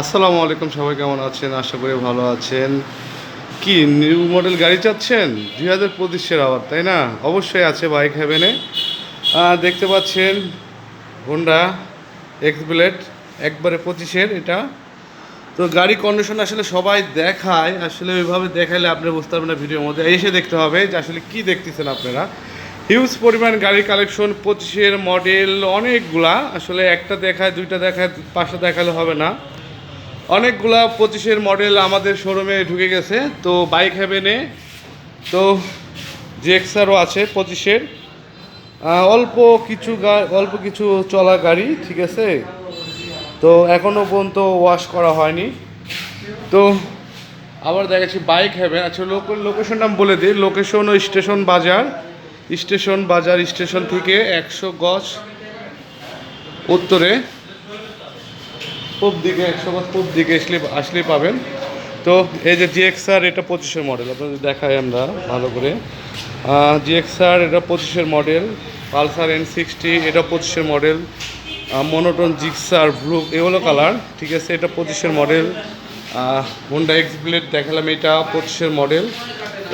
আসসালামু আলাইকুম, সবাই কেমন আছেন? আশা করি ভালো আছেন। কি নিউ মডেল গাড়ি চাচ্ছেন? দুই হাজার পঁচিশের আবার, তাই না? অবশ্যই আছে বাইক হ্যাভেনে দেখতে পাচ্ছেন হোন্ডা এক্স ব্লেড একবারে পঁচিশের এটা। তো গাড়ি কন্ডিশন আসলে সবাই দেখায়। আসলে ওইভাবে দেখাইলে আপনি বুঝতে পারবেন না ভিডিওর মধ্যে। এসে দেখতে হবে যে আসলে কি দেখতেছেন আপনারা। হিউজ পরিমাণ গাড়ির কালেকশন পঁচিশের মডেল অনেকগুলা। আসলে একটা দেখায়, দুইটা দেখায়, পাঁচটা দেখালে হবে না। অনেকগুলা পঁচিশের মডেল আমাদের শোরুমে ঢুকে গেছে, তো বাইক হ্যাভেনে তো জেক্সারও আছে পঁচিশের। অল্প কিছু অল্প কিছু চলা গাড়ি, ঠিক আছে? তো এখনও পর্যন্ত ওয়াশ করা হয়নি। তো আবার দেখাচ্ছি বাইক হ্যাভেন আচ্ছা লোক লোকেশন নাম বলে দিই। লোকেশন ও station Bazar. Station Bazar station থেকে একশো গজ উত্তরে। পূব দিকে, একশো গজ পূব দিকে আসলে আসলেই পাবেন। তো এই যে জিএক্সআর এটা পঁচিশের মডেল আপনাদের দেখাই আমরা ভালো করে। জিএক্সআর এটা পঁচিশের মডেল পালসার এন সিক্সটি এটা পঁচিশের মডেল মনোটন জিক্সার ব্লু এগুলো কালার ঠিক আছে? এটা পঁচিশের মডেল হোন্ডা এক্স ব্লেড দেখালাম, এটা পঁচিশের মডেল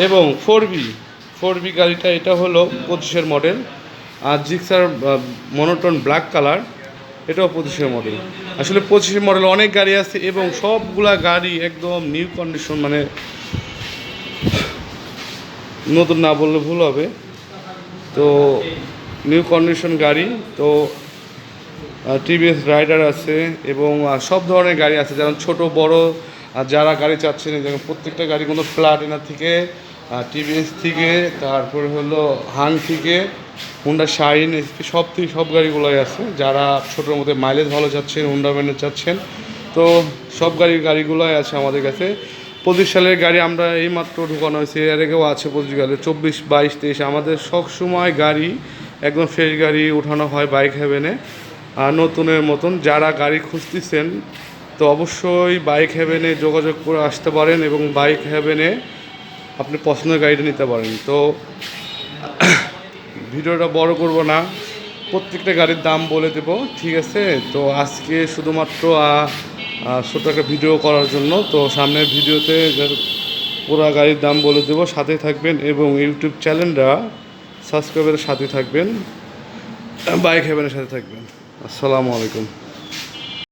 এবং ফোর বি ফোর বি গাড়িটা, এটা হলো পঁচিশের মডেল আর জিক্সার মনোটন ব্ল্যাক কালার এটাও পঁচিশের মডেল আসলে পঁচিশের মডেল অনেক গাড়ি আছে এবং সবগুলা গাড়ি একদম নিউ কন্ডিশন মানে নতুন না বললে ভুল হবে। তো নিউ কন্ডিশন গাড়ি, তো টিভিএস রাইডার আছে এবং সব ধরনের গাড়ি আছে, যেমন ছোট, বড়, আর যারা গাড়ি চাচ্ছেন যেমন প্রত্যেকটা গাড়ি কোনো ফ্ল্যাট এনার থেকে টিভিএস থেকে, তারপর হলো হাং থেকে, হুন্ডা শাইন এসপি সব থেকে সব গাড়িগুলোই আছে। যারা ছোটোর মধ্যে মাইলেজ ভালো চাচ্ছেন, হুন্ডা ব্র্যান্ডের চাচ্ছেন, তো সব গাড়ির গাড়িগুলোই আছে আমাদের কাছে। পঁচিশ সালের গাড়ি আমরা এইমাত্র ঢুকানো হয়েছে, এর আগেও আছে পঁচিশ গাড়ি, চব্বিশ, বাইশ, তেইশ। আমাদের সব সময় গাড়ি, একদম ফ্রেশ গাড়ি উঠানো হয় বাইক হ্যাভেনে আর নতুনের মতন যারা গাড়ি খুঁজতেছেন, তো অবশ্যই বাইক হ্যাভেনে যোগাযোগ করে আসতে পারেন এবং বাইক হ্যাভেনে আপনি পছন্দের গাড়িটা নিতে পারেন। তো, ভিডিওটা বড় করব না। প্রত্যেকটা গাড়ির দাম বলে দেব, ঠিক আছে? তো আজকে শুধুমাত্র ছোট একটা ভিডিও করার জন্য, তো সামনের ভিডিওতে পুরো গাড়ির দাম বলে দেব সাথে থাকবেন এবং ইউটিউব চ্যানেলটা সাবস্ক্রাইবের সাথে থাকবেন, বাইক হেভেনের সাথে থাকবেন। আসসালামু আলাইকুম।